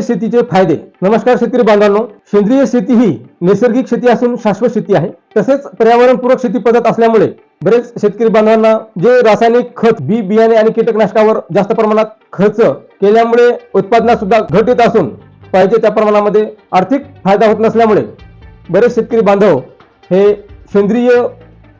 सेंद्रिय शेतीचे फायदे. नमस्कार शेतकरी बांधवांनो. सेंद्रिय शेती ही नैसर्गिक शेती असून शाश्वत शेती आहे. तसेच पर्यावरणपूरक शेती पद्धत असल्यामुळे बरेच शेतकरी बांधवांना जे रासायनिक खत बी बियाणे आणि कीटकनाशकावर जास्त प्रमाणात खर्च केल्यामुळे उत्पादनात सुद्धा घट येत असून पाहिजे त्या प्रमाणामध्ये आर्थिक फायदा होत नसल्यामुळे बरेच शेतकरी बांधव हे सेंद्रिय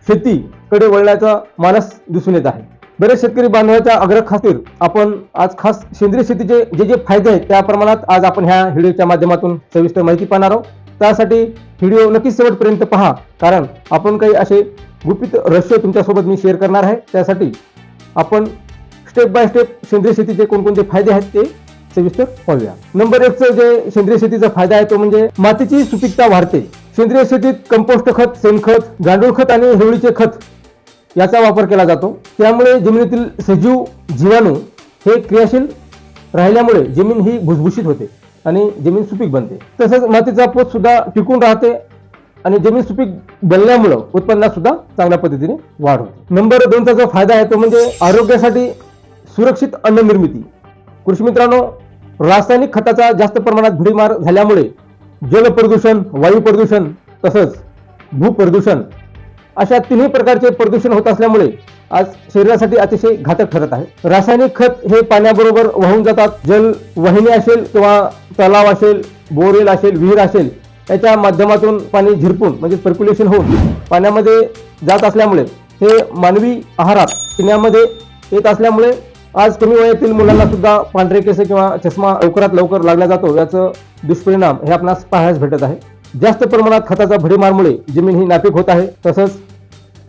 शेतीकडे वळण्याचा मानस दिसून येत आहे. बरेच शेतकरी बांधवाच्या आग्रह खातीर आपण आज खास सेंद्रिय शेतीचे जे जे फायदे आहेत त्या प्रमाणात आज आपण ह्या व्हिडिओच्या माध्यमातून सविस्तर माहिती पाहणार आहोत. त्यासाठी व्हिडिओ नक्कीच शेवटपर्यंत पहा कारण आपण काही असे गुपित रहस्य तुमच्यासोबत मी शेअर करणार आहे. त्यासाठी आपण स्टेप बाय स्टेप सेंद्रिय शेतीचे कोणकोणते फायदे आहेत ते सविस्तर पाहूया. नंबर एकचं जे सेंद्रिय शेतीचा फायदा आहे तो म्हणजे मातीची सुपीकता वाढते. सेंद्रिय शेतीत कंपोस्ट खत शेणखत गांडूळ खत आणि हिरवळीचे खत याचा वापर केला जातो. त्यामुळे जमिनीतील सजीव जीवाणू हे क्रियाशील राहिल्यामुळे जमीन ही भुसभुशीत होते आणि जमीन सुपीक बनते. तसंच मातीचा पोत सुद्धा टिकून राहते आणि जमीन सुपीक बनल्यामुळं उत्पन्नात सुद्धा चांगल्या पद्धतीने वाढ होते. नंबर दोनचा जो फायदा आहे तो म्हणजे आरोग्यासाठी सुरक्षित अन्न निर्मिती कृषी मित्रांनो रासायनिक खताचा जास्त प्रमाणात भुडीमार झाल्यामुळे जल प्रदूषण वायू प्रदूषण तसंच भूप्रदूषण अशा तिन्ही प्रकारचे प्रदूषण होत असल्यामुळे आज शरीरासाठी अतिशय घातक ठरत आहे. रासायनिक खत हे पाण्याबरोबर वाहून जातात. जल वाहिनी असेल किंवा तलाव असेल बोरेल असेल विहीर असेल याच्या माध्यमातून पाणी झिरपून म्हणजे सर्क्युलेशन होऊन पाण्यामध्ये जात असल्यामुळे हे मानवी आहारात पिण्यामध्ये येत असल्यामुळे आज कमी वयातील मुलांना सुद्धा पांढरे केस किंवा चष्मा लवकरात लवकर लागला जातो. याचं दुष्परिणाम हे आपणास पाहायला भेटत आहे. जास्त प्रमाणात खताचा भडीमारमुळे जमीन ही नापीक होत आहे. तसंच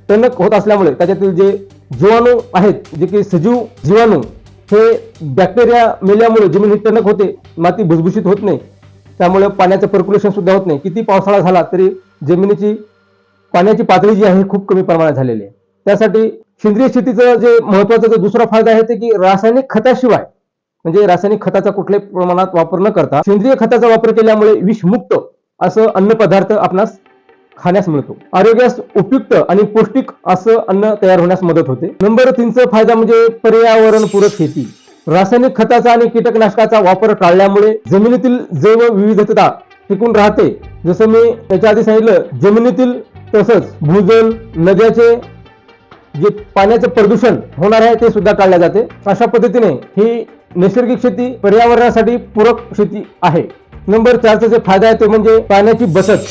टणक होत असल्यामुळे त्याच्यातील जे जीवाणू आहेत जे की सजीव जीवाणू हे बॅक्टेरिया मेल्यामुळे जमीन ही टणक होते माती भुसभुशीत होत नाही. त्यामुळे पाण्याचं पर्क्युलेशन सुद्धा होत नाही. किती पावसाळा झाला तरी जमिनीची पाण्याची पातळी जी आहे खूप कमी प्रमाणात झालेली आहे. त्यासाठी सेंद्रिय शेतीचं जे महत्त्वाचा जो दुसरा फायदा आहे ते की रासायनिक खताशिवाय म्हणजे रासायनिक खताचा कुठल्याही प्रमाणात वापर न करता सेंद्रिय खताचा वापर केल्यामुळे विषमुक्त असं अन्नपदार्थ आपणास खाण्यास मिळतो आरोग्यास उपयुक्त आणि पौष्टिक असं अन्न तयार होण्यास मदत होते. नंबर तीनचा फायदा म्हणजे पर्यावरणपूरक शेती. रासायनिक खताचा आणि कीटकनाशकाचा वापर टाळल्यामुळे जमिनीतील जैव विविधता टिकून राहते. जसं मी त्याच्या आधी सांगितलं जमिनीतील तसंच भूजल नद्याचे जे पाण्याचं प्रदूषण होणार आहे ते सुद्धा टाळल्या जाते. अशा पद्धतीने ही नैसर्गिक शेती पर्यावरणासाठी पूरक शेती आहे. नंबर चारचा जे फायदा आहे ते म्हणजे पाण्याची बचत.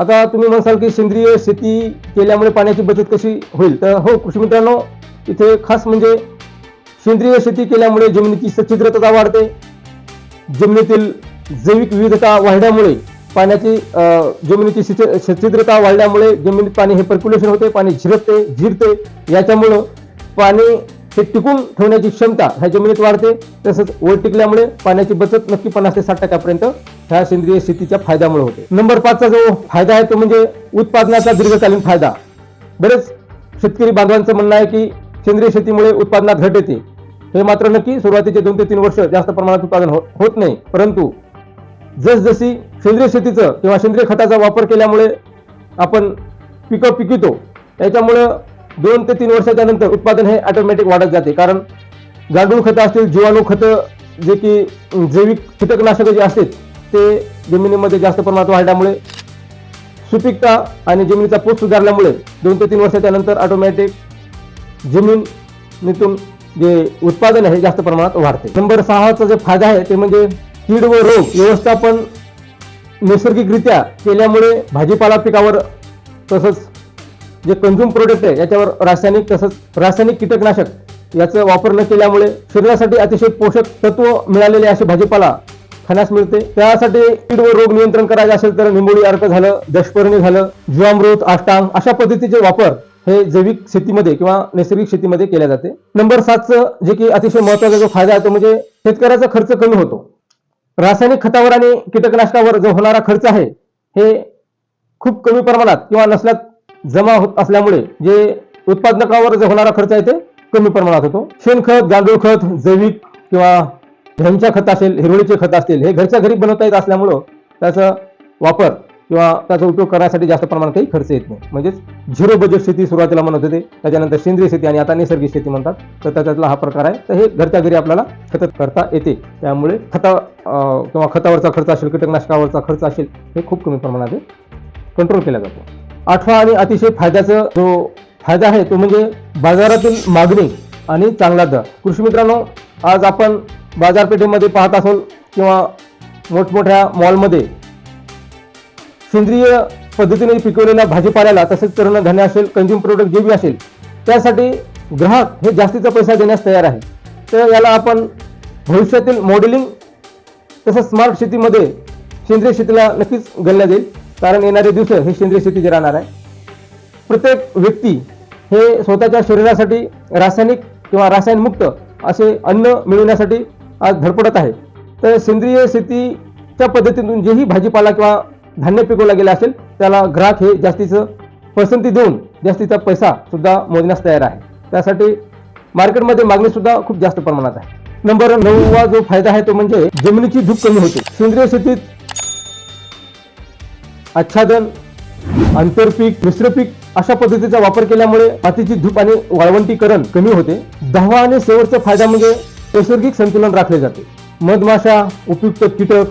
आता तुम्ही म्हणसाल की सेंद्रिय शेती केल्यामुळे पाण्याची बचत कशी होईल? तर हो कृषी मित्रांनो इथे खास म्हणजे सेंद्रिय शेती केल्यामुळे जमिनीची सच्छिद्रता वाढते. जमिनीतील जैविक विविधता वाढल्यामुळे पाण्याची जमिनीची सिच- सच्छिद्रता वाढल्यामुळे जमिनीत पाणी हे पर्क्युलेशन होते पाणी झिरपते झिरते. याच्यामुळं पाणी हे टिकून ठेवण्याची क्षमता ह्या जमिनीत वाढते. तसंच वर टिकल्यामुळे पाण्याची बचत नक्की पन्नास ते साठ टक्क्यापर्यंत ह्या सेंद्रिय शेतीच्या फायद्यामुळे होते. नंबर पाचचा जो फायदा आहे तो म्हणजे उत्पादनाचा दीर्घकालीन फायदा. बरेच शेतकरी बांधवांचं म्हणणं आहे की सेंद्रिय शेतीमुळे उत्पादनात घट येते. हे मात्र नक्की सुरुवातीचे दोन ते तीन वर्ष जास्त प्रमाणात उत्पादन हो-, होत नाही. परंतु जसजशी सेंद्रिय शेतीचं किंवा सेंद्रिय खताचा वापर केल्यामुळे आपण पिकं पिकितो त्याच्यामुळं दोन ते तीन वर्षाच्या नंतर उत्पादन हे ऑटोमॅटिक वाढत जाते. कारण गांडूळ खतं असतील जीवाणू खतं जे की जैविक कीटकनाशकं जे असतात ते जमिनीमध्ये जास्त प्रमाणात वाढल्यामुळे सुपीकता आणि जमिनीचा पोत सुधारल्यामुळे दोन ते तीन वर्षाच्या नंतर ऑटोमॅटिक जमिनीतून जे उत्पादन आहे जास्त प्रमाणात वाढते. नंबर सहाचा जे फायदा आहे ते म्हणजे कीड व रोग व्यवस्थापन नैसर्गिकरित्या केल्यामुळे भाजीपाला पिकावर तसंच जे कंझ्युम प्रोडक्ट आहे याच्यावर रासायनिक तसंच रासायनिक कीटकनाशक याचा वापर न केल्यामुळे शरीरासाठी अतिशय पोषक तत्व मिळालेले असे भाजीपाला खाण्यास मिळते. त्यासाठी कीड व रोग नियंत्रण करायचे असेल तर निंबोळी अर्क झालं दशपर्णी झालं जीवामृत अष्टांग अशा पद्धतीचे वापर हे जैविक शेतीमध्ये किंवा नैसर्गिक शेतीमध्ये केल्या जाते. नंबर सातचं जे की अतिशय महत्त्वाचा जो फायदा आहे तो म्हणजे शेतकऱ्याचा खर्च कमी होतो. रासायनिक खतावर आणि कीटकनाशकावर जो होणारा खर्च आहे हे खूप कमी प्रमाणात किंवा नसल्यात जमा होत असल्यामुळे जे उत्पादनकावर जो होणारा खर्च आहे ते कमी प्रमाणात होतो. शेणखत गांडूळ खत जैविक किंवा घ्यांच्या खत असेल हिरवळीचे खत असतील हे घरच्या घरी बनवता येत असल्यामुळं त्याचा वापर किंवा त्याचा उपयोग करण्यासाठी जास्त प्रमाणात काही खर्च येत नाही. म्हणजेच झिरो बजेट शेती सुरुवातीला म्हणत होते त्याच्यानंतर सेंद्रिय शेती आणि आता नैसर्गिक शेती म्हणतात तर त्याच्यातला हा प्रकार आहे. तर हे घरच्या घरी आपल्याला खत करता येते. त्यामुळे खता किंवा खतावरचा खर्च असेल कीटकनाशकावरचा खर्च असेल हे खूप कमी प्रमाणात कंट्रोल केला जातो. आठवा आणि अतिशय फायद्याचा जो फायदा आहे तो म्हणजे बाजारातील मागणी आणि चांगला दर. कृषी मित्रांनो आज आपण बाजारपेठेमध्ये पाहत असाल किंवा मोठमोठ्या मॉलमध्ये सेंद्रिय पद्धतीने पिकवलेल्या भाजीपाल्याला तसेच तृणधान्य असेल कंझ्युम प्रोडक्ट जे बी असेल त्यासाठी ग्राहक हे जास्तीचा पैसा देण्यास तयार आहे. तर याला आपण भविष्यातील मॉडेलिंग तसंच स्मार्ट शेतीमध्ये सेंद्रिय शेतीला नक्कीच गणल्या जाईल कारण येणारे दिवस हे सेंद्रिय शेतीचे राहणार आहे. प्रत्येक व्यक्ती हे स्वतःच्या शरीरासाठी रासायनिक किंवा रासायनमुक्त असे अन्न मिळवण्यासाठी आज धडपडत आहे. तर सेंद्रिय शेतीच्या पद्धतीतून जेही भाजीपाला किंवा धान्य पिकवला गेला असेल त्याला ग्राहक हे जास्तीचं पसंती देऊन जास्तीचा पैसा सुद्धा मोजण्यास तयार आहे. त्यासाठी मार्केटमध्ये मागणी सुद्धा खूप जास्त प्रमाणात आहे. नंबर नऊवा जो फायदा आहे तो म्हणजे जमिनीची धूप कमी होते. सेंद्रिय शेतीत आच्छादन आंतरपीक मिश्र पीक अशा पद्धतीचा वापर केल्यामुळे मातीची धूप आणि वाळवंटीकरण कमी होते. दहावा आणि शेवटचा फायदा म्हणजे नैसर्गिक संतुलन राखले जाते. मधमाशा उपयुक्त कीटक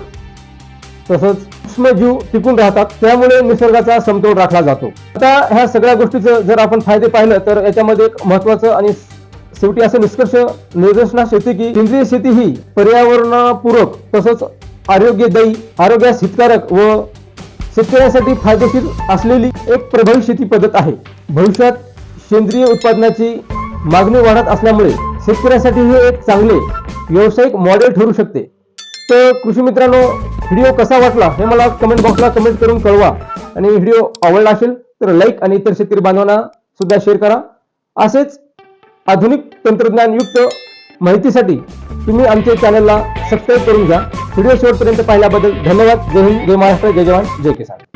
तसंच सूक्ष्मजीव टिकून राहतात त्यामुळे निसर्गाचा समतोल राखला जातो. आता ह्या सगळ्या गोष्टीचं जर आपण फायदे पाहिलं तर याच्यामध्ये एक महत्वाचं आणि शेवटी असं निष्कर्ष निदर्शनास येते की सेंद्रिय शेती ही पर्यावरणपूरक तसंच आरोग्यदायी आरोग्यास हितकारक व शेतकऱ्यांसाठी फायदेशीर असलेली एक प्रभावी शेती पद्धत आहे. भविष्यात सेंद्रिय उत्पादनाची मागणी वाढत असल्यामुळे शेतकऱ्यांसाठी हे एक चांगले व्यावसायिक मॉडेल ठरू शकते. तर कृषी मित्रांनो व्हिडिओ कसा वाटला हे मला कमेंट बॉक्सला कमेंट करून कळवा. आणि व्हिडिओ आवडला असेल तर लाईक आणि इतर शेतकरी बांधवांना सुद्धा शेअर करा. असेच आधुनिक तंत्रज्ञानयुक्त माहितीसाठी तुम्ही आमच्या चॅनलला सबस्क्राईब करून घ्या. व्हिडिओ शेवटपर्यंत पाहिल्याबद्दल धन्यवाद. जय हिंद जय महाराष्ट्र जय जवान जय किसान.